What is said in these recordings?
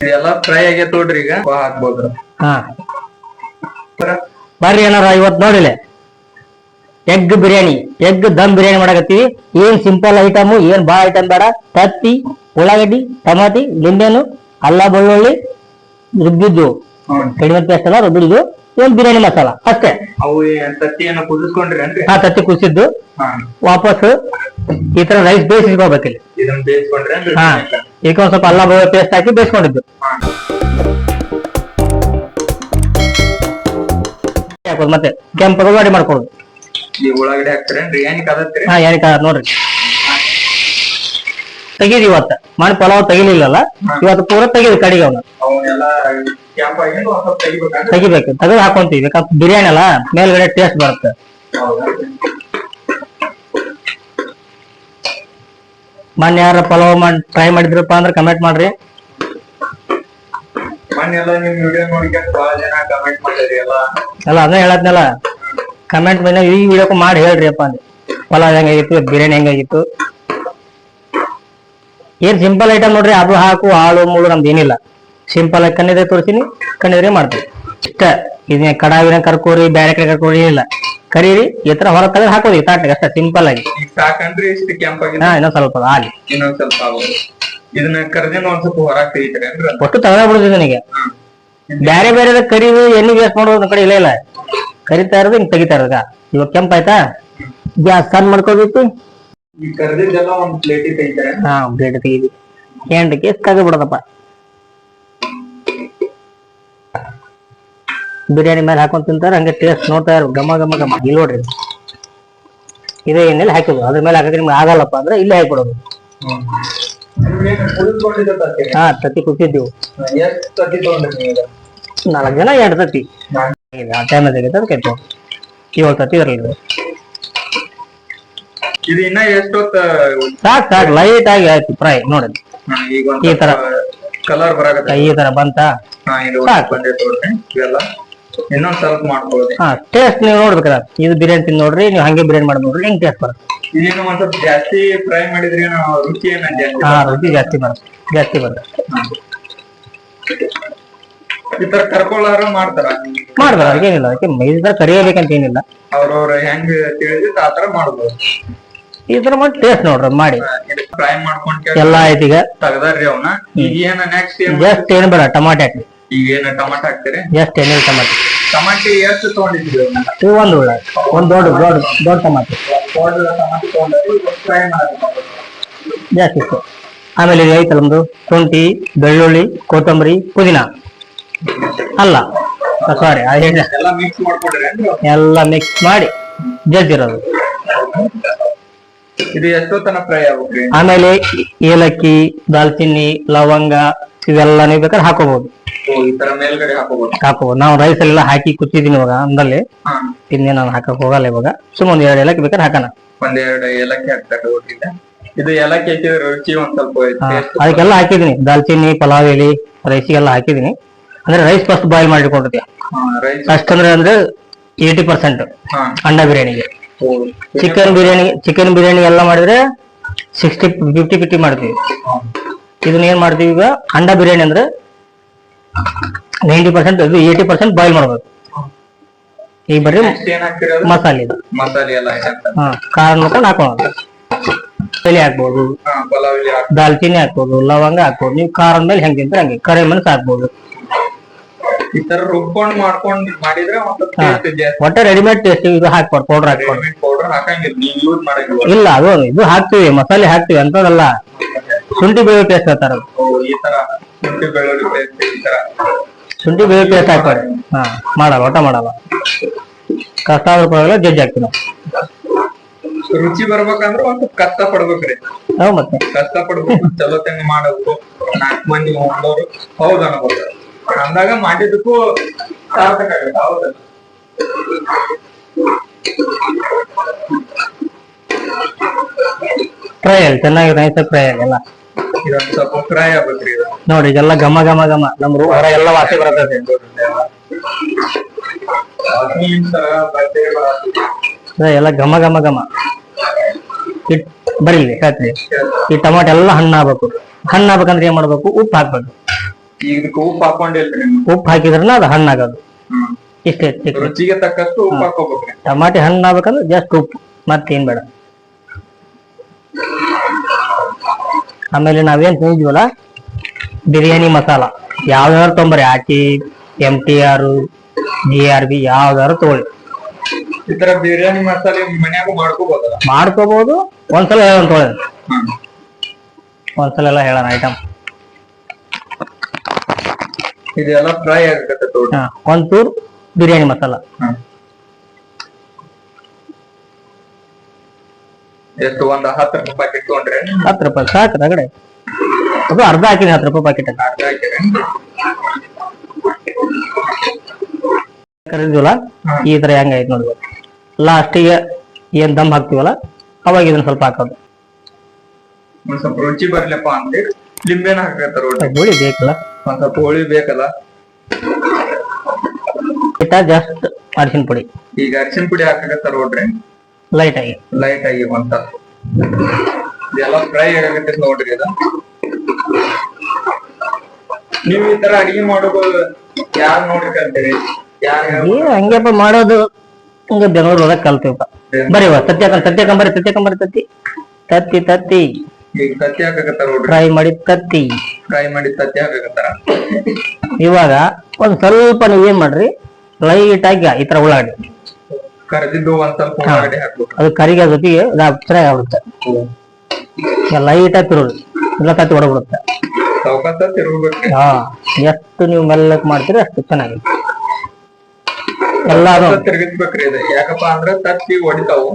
ಇದೆಲ್ಲ ಫ್ರೈ ಆಗೈತೆ ನೋಡ್ರಿ ಈಗ. ಉಪ್ಪು ಹಾಕ್ಬೋದ್ರ. ಹಾ. ಬರ್ರಿ ಏನಾರ ಇವತ್ ನೋಡಿಲೆ. ಎಗ್ ಬಿರಿಯಾನಿ. ಎಗ್ ದಮ್ ಬಿರಿಯಾನಿ ಮಾಡಕತ್ತೀವಿ. ಏನ್ ಸಿಂಪಲ್ ಐಟಮ್ ಏನ್ ಬಾ ಐಟಮ್ ಬೇಡ. ತತ್ತಿ ಉಳ್ಳಾಗಡ್ಡಿ ಟಮಾಟಿ ಲಿಂಬೆನು ಅಲ್ಲ ಬೆಳ್ಳುಳ್ಳಿ ರುಬ್ಬಿದ್ದು. ಕಡಿಮೆ ಪೇಸ್ಟ್ ಅಲ್ಲ ರುಬ್ಬಿದ್ದು ಏನ್ ಬಿರಿಯಾನಿ ಮಸಾಲ. ಅಷ್ಟೇ. ಅವು ಏನ್ ತತ್ತಿ ಕುದಿಸಿದ್ದು ಕುದಿಸ್ಕೊಂಡ್ರಿ ಏನ್ರಿ ಆ ತತ್ತಿ ಕುಸಿದ್ದು ಹಾ. ವಾಪಸ್ ಈ ತರ ರೈಸ್ ಬೇಯಿಸ್ಕೋಬೇಕು ಇಲ್ಲಿ. ಇದನ್ನ ಬೇಯಿಸ್ಕೊಂಡ್ರಿ ಏನ್ರಿ ಹಾ. ಈಗ ಒಂದ್ ಸ್ವಲ್ಪ ಅಲ್ಲ ಪೇಸ್ಟ್ ಹಾಕಿ ಬೇಯಿಸ್ಕೊಂಡಿದ್ದು. ಹಾ. ಹಾಕೋದು ಮತ್ತೆ. ಕೆಂಪು ಗಾಡಿ ಮಾಡ್ಕೊಡುದು ಈ ಉಳ್ಳಾಗಡ್ಡಿ ಏನಕ್ಕೆ ಹಾ ಏನಕ್ಕೆ ನೋಡ್ರಿ. ತೆಗೀರಿ ಇವತ್ತ. ಮಾಡಿ ಪಲಾವ್ ತೆಗಿಲಿಲ್ಲಲ್ಲ? ಇವತ್ತು ಪೂರ ತೆಗೀರಿ ಕಡಿಗೆ ಅವನು ಅವನ್ನೆಲ್ಲ ತೆಗಿಬೇಕು. ತೆಗೆದು ಹಾಕೊಂತೀವಿ. ಯಾಕಂದ್ರೆ ಬಿರಿಯಾನಿ ಅಲ್ಲ ಮೇಲ್ಗಡೆ ಟೇಸ್ಟ್ ಬರುತ್ತೆ. ಮೊನ್ನೆ ಯಾರ ಪಲಾವ್ ಮಾಡಿ ಟ್ರೈ ಮಾಡಿದ್ರಪ್ಪ ಅಂದ್ರೆ ಕಮೆಂಟ್ ಮಾಡ್ರಿ. ಅಲ್ಲ ಅದನ್ನ ಹೇಳತ್ನಲ್ಲ ಕಮೆಂಟ್ ಮೇಲೆ ಈ ವಿಡಿಯೋಕ್ಕೂ ಮಾಡಿ ಹೇಳ್ರಿ ಅಪ್ಪ ಅಂದ್ರೆ. ಪಲಾವ್ ಹೆಂಗಾಗಿತ್ತು ಬಿರಿಯಾನಿ ಹೆಂಗಾಗಿತ್ತು. ಏನ್ ಸಿಂಪಲ್ ಐಟಮ್ ನೋಡ್ರಿ ಅದು ಹಾಕು ಹಾಳು ಮುಳು ನಮ್ದು ಏನಿಲ್ಲ. ಸಿಂಪಲ್ ಆಗಿ ಕಣ್ಣಿದ್ರೆ ತೋರಿಸ್ತೀನಿ ಕಣ್ಣಿದ್ರೆ ಮಾಡ್ತೀವಿ ಇಷ್ಟ. ಇದನ್ನ ಕಡಾವಿನ ಕರ್ಕೋರಿ ಬ್ಯಾರೆ ಕಡೆ ಕರ್ಕೋರಿ ಇಲ್ಲ ಕರೀರಿ ಈ ತರ ಹೊರ ತೆಗೆದು ಹಾಕೋದಿ ತಾಟಿಗೆ ಅಷ್ಟ ಸಿಂಪಲ್ ಆಗಿ. ಸಾಕಂದ್ರೆ ಇಷ್ಟು ಕೆಂಪಾಗಿ ಹಾ ಇನ್ನೊಂದ್ ಸ್ವಲ್ಪ ಹಾಲಿ ಇನ್ನೊಂದ್ ಸ್ವಲ್ಪ ಇದನ್ನ ಕರ್ದಿನ ಒಂದ್ ಸ್ವಲ್ಪ ಹೊರಗ್ ತೆಗಿತೀರೇನ್ರಿ ಅದು? ಒಟ್ಟು ತಗೊಂಡ ಬಿಡುದು ನನಗೆ. ಬ್ಯಾರೆ ಬೇರೆ ಕರಿದು ಎಣ್ಣೆ ವೇಸ್ಟ್ ಮಾಡೋದು ಕಡೆ ಇಲ್ಲ ಇಲ್ಲ. ಕರಿತಾ ಇರೋದು ಹಿಂಗ್ ತೆಗಿತಾ ಇರೋದ? ಇವಾಗ ಕೆಂಪಾಯ್ತಾ? ಗ್ಯಾಸ್ ಸಣ್ಣ ಮಾಡ್ಕೋಬೇಕು. ಈ ಕರ್ದಿದ್ದೆಲ್ಲ ಒಂದ್ ಪ್ಲೇಟಿಗೆ ತೆಗಿತಾರೆ. ಹಾ ಎಂಟಕ್ಕೆ ಎಷ್ಟಾಗ ಬಿಡೋದಪ್ಪ. ಬಿರಿಯಾನಿ ಮೇಲೆ ಹಾಕೊಂಡ್ ತಿಂತಾರೆ ಹಂಗೆ ಟೇಸ್ಟ್ ನೋಡ್ತಾ ಇರೋ ಘಮ ಘಮ ಘಮ. ಇಲ್ಲಿ ನೋಡ್ರಿ. ಇದೇ ಎಣ್ಣೆಲಿ ಹಾಕಿದ್ರು ಅದ್ರ ಮೇಲೆ ಹಾಕಿದ್ರೆ ನಿಮ್ಗೆ ಆಗಲ್ಲಪ್ಪ ಅಂದ್ರೆ ಇಲ್ಲೇ ಹಾಕ್ಬಿಡೋದು. ಹಾ ತತ್ತಿ ಈಗ? ನಾಲ್ಕು ಜನ ಎರಡು ತತ್ತಿ. ಆ ಟೈಮ್ ತೆಗಿತ ಅದಕ್ಕೆ ಏಳು ತತ್ತಿ ಇರಲಿಲ್ಲ ಇದು. ಇನ್ನ ಎಷ್ಟೊತ್ತ ಸಾಕು ಸಾಕು. ಲೈಟ್ ಆಗಿ ಆಯ್ತು ಫ್ರೈ ನೋಡಿ ಈ ತರ. ಕಲರ್ ಬರಾಕ ಈ ತರ ಬಂತಾ? ಸಾಕು. ಇನ್ನೊಂದ್ ಸ್ವಲ್ಪ ಮಾಡ್ಕೊಳ್ಳಿ ಹಾ ಟೇಸ್ಟ್ ನೀವು ನೋಡ್ಬೇಕಲ್ಲ. ಇದು ಬಿರಿಯಾನಿ ತಿಂದು ನೋಡ್ರಿ ನೀವು ಹಂಗೆ ಬಿರಿಯಾನಿ ಮಾಡಿ ನೋಡ್ರಿ ಹೆಂಗ್ ಟೇಸ್ಟ್ ಬರುತ್ತೆ. ಇದೇನು ಒಂದ್ ಸ್ವಲ್ಪ ಜಾಸ್ತಿ ಫ್ರೈ ಮಾಡಿದ್ರೆ ಏನೋ ರುಚಿ ಏನ ಜಾಸ್ತಿ ಹಾ ರುಚಿ ಜಾಸ್ತಿ ಬರುತ್ತೆ ಜಾಸ್ತಿ ಬರುತ್ತೆ. ಈ ತರ ಕರ್ಕೊಳ್ಳಾರ ಮಾಡ್ತಾರ? ಮಾಡ್ಬೋದು ಅದಕ್ಕೇನಿಲ್ಲ ಅದಕ್ಕೆ ಮೈದಾ ಕರಿಯಬೇಕಂತ ಏನಿಲ್ಲ. ಅವ್ರವ್ರ ಹೆಂಗ್ ತಿಳಿದಿತ್ತು ಆತರ ಮಾಡ್ಬೋದು. ಈ ತರ ಮಾಡಿ ಟೇಸ್ಟ್ ನೋಡ್ರಿ ಮಾಡಿ. ಫ್ರೈ ಮಾಡ್ಕೊಂಡ್ ಎಲ್ಲಾ ಆಯ್ತು ಈಗ ತೆಗ್ದಾರ್ರಿ ಅವನ್ನ ಈಗ ಏನ ನೆಕ್ಸ್ಟ್ ಏನ್ ಜಸ್ಟ್ ಏನು ಬೇಡ ಟಮಾಟೆ ಹಾಕಿ ಈಗ ಏನ ಟಮಾಟ ಹಾಕ್ತೀರಿ? ಎಷ್ಟ ಎಣ್ಣೆ ಟಮಾಟೆ. ಟಮಾಟಿ ಎಷ್ಟು ತಗೊಂಡಿದ್ರಿ ಇವು ಒಂದು ಉಳ್ಳ ಒಂದು ದೊಡ್ಡ ದೊಡ್ಡ ದೊಡ್ಡ ಟಮಾಟೆ. ಟಮಾಟಿ ತಗೊಂಡ್ರಿ ಫ್ರೈ ಮಾಡ್ಬೇಕು ಜಾಸ್ತಿ ಇತ್ತು ಆಮೇಲೆ ಇದು ಐತಲ್ಲ ಒಂದು ಶುಂಠಿ ಬೆಳ್ಳುಳ್ಳಿ ಕೊತ್ತಂಬರಿ ಪುದೀನ. ಅಲ್ಲ ಸಾರಿ ಎಲ್ಲ ಮಿಕ್ಸ್ ಮಾಡ್ಕೊಂಡ್ರಿ ಎಲ್ಲ ಮಿಕ್ಸ್ ಮಾಡಿ ಜಜ್ಜಿರೋದು. ಇದು ಎಷ್ಟೊತ್ತನ ಫ್ರೈ ಆಗ್ಬೇಕ್ರಿ ಆಮೇಲೆ ಏಲಕ್ಕಿ ದಾಲ್ಚಿನ್ನಿ ಲವಂಗ ಇವೆಲ್ಲ ನೀವು ಬೇಕಾದ್ರೆ ಹಾಕೋಬಹುದು. ಈ ತರ ಮೇಲ್ಗಡೆ ಹಾಕೋಬಹುದು. ಹಾಕೋಬಹುದು. ನಾವು ರೈಸ್ ಎಲ್ಲ ಹಾಕಿ ಕುಚ್ಚಿದೀನಿ ಇವಾಗ ಅಂದಲ್ಲಿ ಇನ್ನೇ ನಾನು ಹಾಕಕ್ ಹೋಗಲ್ಲ ಇವಾಗ. ಸುಮ್ಮನೆ ಒಂದ್ ಎರಡು ಏಲಕ್ಕಿ ಬೇಕಾದ್ರೆ ಹಾಕೋಣ. ಒಂದೆರಡು ಏಲಕ್ಕಿ ಹಾಕ್ತಾರೆ ಒಟ್ಟಿಗೆ. ಇದು ಏಲಕ್ಕಿ ಹಾಕಿದ್ರೆ ರುಚಿ ಒಂದ್ ಸ್ವಲ್ಪ ಅದಕ್ಕೆಲ್ಲ ಹಾಕಿದೀನಿ. ದಾಲ್ಚಿನ್ನಿ ಪಲಾವ್ ಎಲಿ ರೈಸಿಗೆಲ್ಲ ಹಾಕಿದೀನಿ. ಅಂದ್ರೆ ರೈಸ್ ಫಸ್ಟ್ ಬಾಯ್ಲ್ ಮಾಡಿಕೊಂಡಿರ್ತೀವಿ ಫಸ್ಟ್ ಅಂದ್ರೆ ಅಂದ್ರೆ ಏಯ್ಟಿ ಪರ್ಸೆಂಟ್ ಅಂಡಾ ಬಿರಿಯಾನಿಗೆ. ಚಿಕನ್ ಬಿರಿಯಾನಿ ಚಿಕನ್ ಬಿರಿಯಾನಿ ಎಲ್ಲ ಮಾಡಿದ್ರೆ ಸಿಕ್ಸ್ಟಿ ಫಿಫ್ಟಿ ಫಿಫ್ಟಿ ಮಾಡ್ತೀವಿ. ಇದನ್ನ ಏನ್ ಮಾಡ್ತೀವಿ ಈಗ? ಅಂಡ ಬಿರಿಯಾನಿ ಅಂದ್ರೆ ನೈಂಟಿ ಪರ್ಸೆಂಟ್ ಇದು ಏಯ್ಟಿ ಪರ್ಸೆಂಟ್ ಬಾಯ್ಲ್ ಮಾಡ್ಬೇಕು. ಈಗ ಬರ್ರಿ ಮಸಾಲೆ ಇದು ಮಸಾಲೆ. ಎಲ್ಲ ಹಾ ಖಾರ ನೋಡ್ಕೊಂಡು ಹಾಕೋಣ. ಎಲೆ ಹಾಕ್ಬೋದು. ದಾಲ್ಚಿನ್ನಿ ಹಾಕ್ಬೋದು ಲವಂಗ ಹಾಕ್ಬೋದು ನೀವು ಖಾರದ ಮೇಲೆ ಹೆಂಗೆ ತಿಂತಾರೆ ಹಂಗೆ ಕರಿ ಮೆಣಸು ಹಾಕ್ಬೋದು ಒಟ್ಟೆ ರೆಡಿಮೇಡ್ ಟೇಸ್ಟ್ ಇದು ಹಾಕ್ಬಾರ್ದು ಪೌಡರ್ ಹಾಕ್ಬಾರ್ದು ಇಲ್ಲ ಅದು ಇದು ಹಾಕ್ತಿವಿ ಮಸಾಲೆ ಹಾಕ್ತಿವಿ ಅಂತದಲ್ಲ. ಶುಂಠಿ ಬೆಳ್ಳುಳ್ಳಿ ಪೇಸ್ಟ್ ಹೇಳ್ತಾರ ಈ ತರ ಶುಂಠಿ ಬೆಳ್ಳುಳ್ಳಿ paste ಈ ತರ. ಶುಂಠಿ ಬೆಳ್ಳುಳ್ಳಿ ಪೇಸ್ಟ್ ಹಾಕ್ಬಾರ್ದು ಹಾ ಮಾಡಲ್ಲ ಒಟ್ಟ ಮಾಡಲ್ಲ. ಕಷ್ಟ ಆದ್ರೂ ಪರವಾಗಿಲ್ಲ ಜಜ್ಜಿ ಹಾಕ್ತೀನಿ ರುಚಿ ಬರ್ಬೇಕಂದ್ರ ಒಂದ್ ಕಷ್ಟ ಪಡ್ಬೇಕ್ರಿ. ಹೌದು ಮತ್ತೆ. ಕಷ್ಟ ಪಡ್ಬೇಕು ಚಲೋ ತಂಗ ಮಾಡಬೇಕು. ನಾಲ್ಕು ಮಂದಿ ಹೋಗೋರು ಹೌದು ಅನ್ಬೋದು. ಅಂದಾಗ ಮಾಡಿದಕ್ಕೂ ಸಾರ್ಥಕ ಆಗುತ್ತೆ ಹೌದ. ಟ್ರೈ ಹೇಳಿ ಚೆನ್ನಾಗಿ ಟ್ರೈ ಹೇಳಿ ಆಗಿ ಎಲ್ಲ. ಇದೊಂದ್ ಸ್ವಲ್ಪ ಫ್ರೈ ಆಗ್ಬೇಕ್ರಿ ಇದು ನೋಡಿ ಇದೆಲ್ಲ ಘಮ ಘಮ ಘಮ. ನಮ್ ರೂ ಹೊರ ಎಲ್ಲ ವಾಸಿ ಬರ್ತದೆ. ಅದೇ ಎಲ್ಲ ಘಮ ಘಮ ಘಮ. ಇಟ್ ಬರೀಲಿ ಹೇಳ್ತೀನಿ. ಈ ಟಮಾಟ ಎಲ್ಲ ಹಣ್ಣು ಆಗ್ಬೇಕು ಹಣ್ಣು ಆಗ್ಬೇಕಂದ್ರೆ ಏನ್ ಮಾಡ್ಬೇಕು? ಉಪ್ಪು ಹಾಕ್ಬೇಕು. ಈಗ ಇದಕ್ಕೆ ಉಪ್ಪು ಹಾಕೊಂಡಿಲ್ರಿ ಉಪ್ಪು ಹಾಕಿದ್ರನ ಅದು ಹಣ್ಣು ಆಗೋದು. ಇಷ್ಟೇ ರುಚಿಗೆ ತಕ್ಕಷ್ಟು ಉಪ್ಪು ಹಾಕೋಬೇಕ್ರಿ ಟಮಾಟಿ ಹಣ್ಣು ಆಗ್ಬೇಕಂದ್ರೆ ಜಸ್ಟ್ ಉಪ್ಪು. ಮತ್ತೇನ್ ಬೇಡ. ಆಮೇಲೆ ನಾವೇನ್ ತಿಂದಿದ್ವಲ್ಲ? ಬಿರಿಯಾನಿ ಮಸಾಲ. ಯಾವ್ದಾದ್ರು ತೊಂಬರಿ Aachi M T R G R B ಯಾವ್ದಾದ್ರು ತಗೊಳ್ಳಿ. ಈ ತರ ಬಿರಿಯಾನಿ ಮಸಾಲೆ ಮನ್ಯಾಗೂ ಮಾಡ್ಕೋಬಹುದಲ್ಲ ಮಾಡ್ಕೋಬಹುದು ಒಂದ್ಸಲ ಹೇಳೋಣ ತಗೊಳ್ಳಿ. ಒಂದ್ಸಲ ಎಲ್ಲ ಹೇಳೋಣ ಐಟಮ್ ಇದೆಲ್ಲ ಫ್ರೈ ಆಗತ್ತೆ ಒಂದ್ ಚೂರ್ ಬಿರಿಯಾನಿ ಮಸಾಲ. ಎಷ್ಟು ಒಂದ್ ಹತ್ತು ರೂಪಾಯಿ ಪ್ಯಾಕೆಟ್ ತಗೊಂಡ್ರೆ? ಹತ್ತು ರೂಪಾಯಿ. ಸಾಕು ರಗಡೆ ಅದು ಅರ್ಧ ಹಾಕಿನಿ ಹತ್ತು ರೂಪಾಯಿ ಪ್ಯಾಕೆಟ್ ಅರ್ಧ ಹಾಕಿರಿ ಕರಿದ್ವಲ್ಲ ಈ ತರ ಹೆಂಗೈತೆ ನೋಡ್ಬೇಕು ಲಾಸ್ಟಿಗೆ ಏನ್ ದಮ್ ಹಾಕ್ತಿವಲ್ಲ ಅವಾಗ ಇದನ್ನ ಸ್ವಲ್ಪ ಹಾಕೋದು. ಒಂದ್ ಸ್ವಲ್ಪ ರುಚಿ ಬರ್ಲಪ್ಪ ಅಂತ ಲಿಂಬೆನ ಹಾಕತ್ತಾರ ಹೋಳಿ ಹುಳಿ ಬೇಕಲ್ಲ? ಒಂದ್ ಸ್ವಲ್ಪ ಹೋಳಿ ಬೇಕಲ್ಲ? ಇಟ್ಟ ಜಸ್ಟ್ ಅರಿಶಿನ ಪುಡಿ. ಈಗ ಅರಿಶಿನ ಪುಡಿ ಹಾಕತ್ತಾರ ನೋಡ್ರಿ ಲೈಟ್ ಆಗಿ. ಲೈಟ್ ಆಗಿ ಎಲ್ಲ ಫ್ರೈ ಆಗತ್ತೆ ನೋಡ್ರಿ ಅದ ನೀವ್ ಈ ತರ ಅಡಿಗೆ ಮಾಡೋದು ಯಾರು ನೋಡ್ರಿ ಕಲ್ತೀರಿ ಏನ್ ಹಂಗೆಪ್ಪ ಮಾಡೋದು. ಹಂಗ ಬೆಂಗಳೂರು ಹೋದಾಗ ಕಲ್ತೀವಪ್ಪ ಬರೀ ವಾ ತತ್ತಿ ಹಾಕ ತತ್ತಿ ಹಾಕೊಂಬರಿ ತತ್ತಿ ಹಾಕೊಂಬರಿ ತತ್ತಿ. ತತ್ತಿ ತತ್ತಿ. ಈಗ ತತ್ತಿ ಹಾಕಕತ್ತಾರ ನೋಡ್ರಿ? ಫ್ರೈ ಮಾಡಿ ತತ್ತಿ. ಫ್ರೈ ಮಾಡಿ ತತ್ತಿ ಹಾಕಕತ್ತಾರ? ಇವಾಗ ಒಂದ್ ಸ್ವಲ್ಪ ನೀವ್ ಏನ್ ಮಾಡ್ರಿ? ಲೈಟ್ ಆಗಿ ಈ ತರ ಉಳ್ಳಾಗಡ್ಡಿ. ಕರ್ದಿದ್ದು ಒಂದ್ ಸ್ವಲ್ಪ ಒಳಗಡೆ ಹಾಕ್ಬೇಕು. ಅದು ಕರಿಗೆ ಜೊತೆಗೆ ಚೆನ್ನಾಗಿ ಆಗ್ಬಿಡುತ್ತೆ ಲೈಟ್ ಆಗಿ ತಿರುಗಿ ಇಲ್ಲ ಕತ್ತಿ ಹೊಡಬಿಡುತ್ತೆ. ಸಾವಕಾಶ ತಿರುಗ್ಬೇಕ್ರಿ ಹಾ ಎಷ್ಟು ನೀವು ಮೆಲ್ಲಕ್ ಮಾಡ್ತೀರಿ ಅಷ್ಟು ಚೆನ್ನಾಗಿ ಎಲ್ಲ ಅದು ತಿರುಗಿಸ್ಬೇಕ್ರಿ ಇದು ಯಾಕಪ್ಪ ಅಂದ್ರ ತತ್ತಿ ಹೊಡಿತಾವು.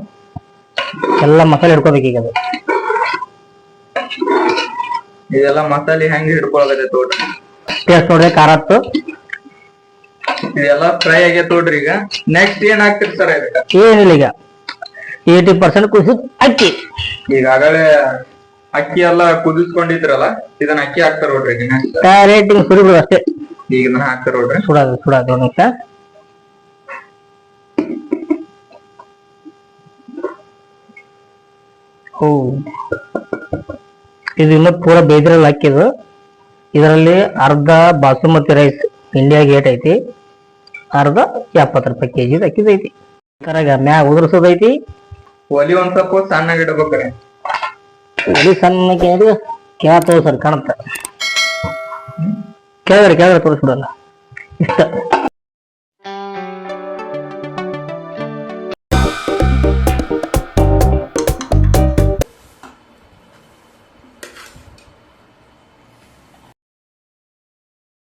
ಎಲ್ಲ ಮಸಾಲೆ ಹಿಡ್ಕೋಬೇಕು ಈಗ ಅದು. ಇದೆಲ್ಲ ಮಸಾಲೆ ಹೆಂಗ್ ಹಿಡ್ಕೊಳಗತ್ತೆ ತೋಟ. ಟೇಸ್ಟ್ ನೋಡ್ರಿ ಖಾರ ಹತ್ತು ಇದೆಲ್ಲ ಫ್ರೈ ಆಗೈತೆ ನೋಡ್ರಿ ಈಗ. ನೆಕ್ಸ್ಟ್ ಏನ್ ಹಾಕ್ತಿರಿ ಸರ್ ಇದಕ್ಕ ಏನಿಲ್ಲ ಈಗ. ಏಯ್ಟಿ ಪರ್ಸೆಂಟ್ ಕುಸಿದ್ ಅಕ್ಕಿ. ಈಗಾಗಲೇ ಅಕ್ಕಿ ಎಲ್ಲ ಕುದಿಸ್ಕೊಂಡಿದ್ರಲ್ಲ ಇದನ್ನ ಅಕ್ಕಿ ಹಾಕ್ತಾರ ನೋಡ್ರಿ ಈಗ next. ರೇಟಿಂಗ್ ಸುರಿಬಿಡು ಅಷ್ಟೇ. ಈಗ ಇದನ್ನ ಹಾಕ್ತಾರ ನೋಡ್ರಿ. ಸುಡೋದು ಸುಡೋದು ಒಂದು ನಿಮಿಷ ಓ ಇದು ಇನ್ನೂ ಪೂರ ಬೇಯ್ದಿರಲ್ಲ ಅಕ್ಕಿದು ಇದರಲ್ಲಿ ಅರ್ಧ ಬಾಸುಮತಿ ರೈಸ್ ಇಂಡಿಯಾ ಗೇಟ್ ಐತಿ. ಅರ್ಧ ಎಪ್ಪತ್ತು ರೂಪಾಯಿ ಕೆಜಿ ಅಕ್ಕಿದ ಐತಿ. ಕರಾಗ ಮ್ಯಾಗ ಉದುರ್ಸೋದೈತಿ ಒಲಿ ಒಂದ್ ಸ್ವಲ್ಪ ಸಣ್ಣಗೆ ಇಡ್ಬೇಕ್ರಿ. ಒಲಿ ಸಣ್ಣ ಕೇಳಿ ಕೇಳ್ತದ ಸರ್ ಕಾಣುತ್ತ. ಕೇಳ್ರಿ ಕೇಳಿದ್ರೆ ತೋರಿಸ್ಬಿಡಲ್ಲ. ಇಷ್ಟ.